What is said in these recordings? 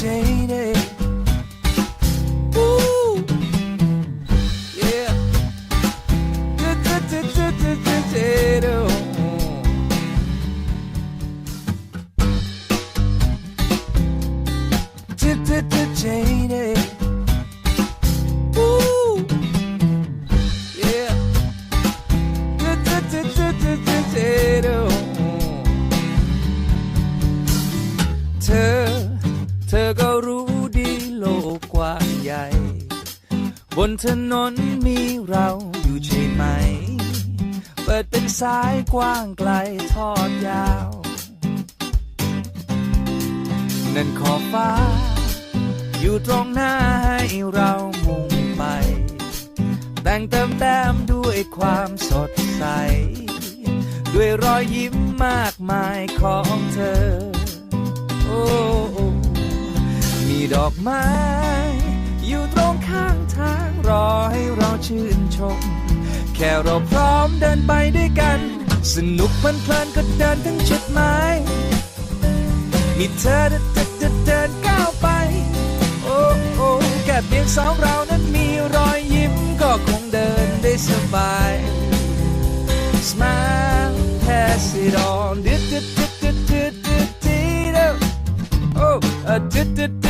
Chain. Ooh, yeah. นถนนมีเราอยู่ใช่ไหม เปิดเป็นสายกว้างไกลทอดยาว นั่นขอบฟ้า อยู่ตรงหน้าให้เรามุ่งไป แต่งเติมแต้มด้วยความสดใส ด้วยรอยยิ้มมากมายของเธอ โอ้ มีดอกไม้อยู่ตรง้างรอให้เราชื่นชม แค่เราพร้อมเดินไปด้วยกัน สนุกเพลินๆก็เดินถึงจุดหมายมีเธอเดินเดินเดินเดินก้าวไป โอ้โอ้แค่เพียงสองเรานั้นมีรอยยิ้มก็คงเดินได้สบาย Smile pass it on ดึดดึดดึดดึดดึดดึดดึดโอ้ดึดดึดดึดดึดดึด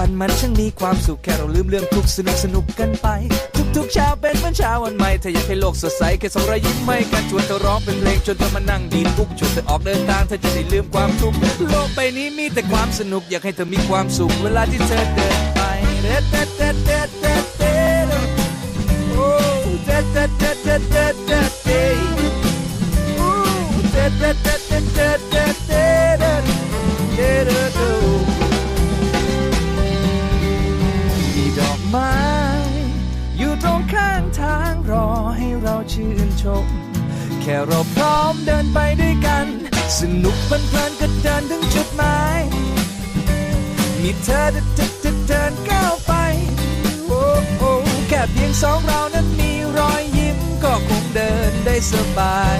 วันมันช่างมีความสุขแค่เราลืมเรื่องทุกสนุกสนุกกันไป ทุกทุกๆเช้าเป็นเหมือนเช้าวันใหม่ถ้าอยากให้โลกสดใสแค่ส่งรอยยิ้มให้กันชวนเธอร้องเป็นเพลงชวนเธอมานั่งดีทุกชวนเธอออกเดินทางเธอจะได้ลืมความทุกข์โลกใบนี้มีแต่ความสนุกอยากให้เธอมีความสุขเวลาที่เธอเดินไปเด็ดเด็ดเด็ดเด็ดเด็ดเด็ดโอ้เด็ดเด็ดเด็ดเด็ดเด็ดเด็ดเด็ ชื่นชม แค่เราพร้อมเดินไปด้วยกัน สนุกเพลินๆก็เดินถึงจุดหมาย มีเธอเดินเดินเดินก้าวไปโอ้โอ้แค่เพียงสองเรานั้นมีรอยยิ้มก็คงเดินได้สบาย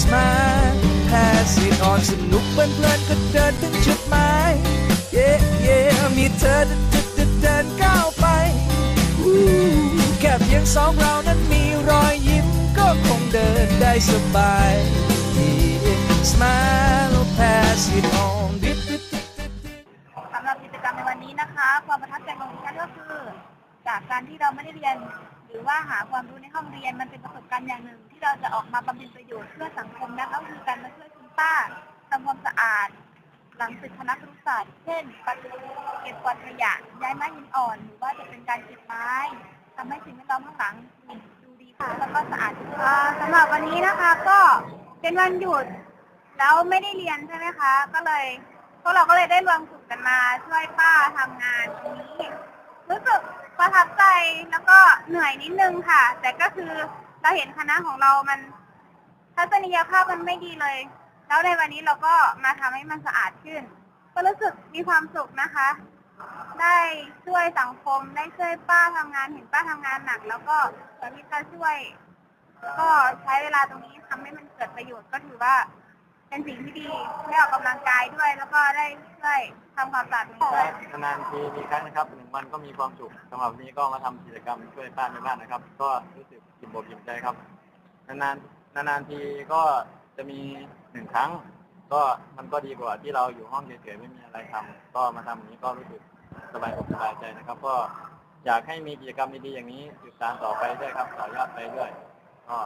Smile pass it on สนุกเพลินๆก็เดินถึงจุดหมาย Yeah yeah มีเธอเดินเดินเดินก้าวไปแค่เพียงสองเรานั้น ได้สบาย Yeah Smile pass it on สำหรับกิจกรรมในวันนี้นะคะ ความประทับใจของดิฉันก็คือ จากการที่เราไม่ได้เรียน หรือว่าหาความรู้ในห้องเรียนมันเป็นประสบการณ์อย่างหนึ่ง ที่เราจะออกมาบำเพ็ญประโยชน์เพื่อสังคมนะคะก็คือการมาช่วยคุณป้าทำความสะอาด หลังตึกคณะครุศาสตร์เช่นปัดเก็บกวาดขยะย้ายไม้หินอ่อน หรือว่าจะเป็นการเก็บไม้ทำให้สิ่งแวดล้อมข้างหลังดูดี ค่ะ แล้วก็สะอาดสำหรับวันนี้นะคะก็เป็นวันหยุด แล้วไม่ได้เรียนใช่ไหมคะ ก็เลยพวกเราก็เลยได้รวมกลุ่มกันมาช่วยป้าทำงานตรงนี้ รู้สึกประทับใจแล้วก็เหนื่อยนิดนึงค่ะ แต่ก็คือเราเห็นคณะของเรามันทัศนียภาพมันไม่ดีเลย แล้วในวันนี้เราก็มาทำให้มันสะอาดขึ้น ก็รู้สึกมีความสุขนะคะ ได้ช่วยสังคม ได้ช่วยป้าทำงานเห็นป้าทำงานหนัก แล้วก็ตอนนี้ก็ช่วย ก็ใช้เวลาตรงนี้ทำให้มันเกิดประโยชน์ก็ถือว่า เป็นสิ่งที่ดีได้ออกกำลังกายด้วย แล้วก็ได้ช่วยทำความสะอาดตรงนี้ด้วย นานๆทีมีครั้งนะครับหนึ่งวันก็มีความสุขสำหรับวันนี้ก็มาทำกิจกรรมช่วยป้าในบ้านนะครับ ก็รู้สึกอิ่มอกอิ่มใจครับ นานๆนานๆทีก็จะมีหนึ่งครั้ง ก็มันก็ดีกว่าที่เราอยู่ห้องเฉยๆไม่มีอะไรทำก็มาทำอย่างนี้ก็รู้สึก สบายอกสบายใจนะครับ ก็อยากให้มีกิจกรรมดีๆอย่างนี้สืบสานต่อไปด้วยครับต่อยอดไปด้วยก็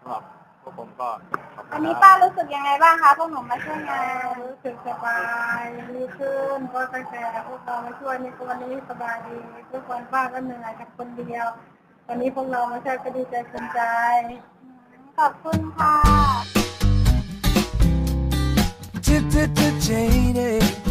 สำหรับพวกผมก็วันนี้ป้ารู้สึกยังไงบ้างคะพวกหนูมาช่วยงานรู้สึกสบายดีขึ้นก็ตั้งแต่พวกเรามาช่วยในวันนี้สบายดีทุกคนป้าก็เหนื่อยกับคนเดียว วันนี้พวกเรามาช่วยก็ดีใจภูมิใจขอบคุณค่ะ Jaded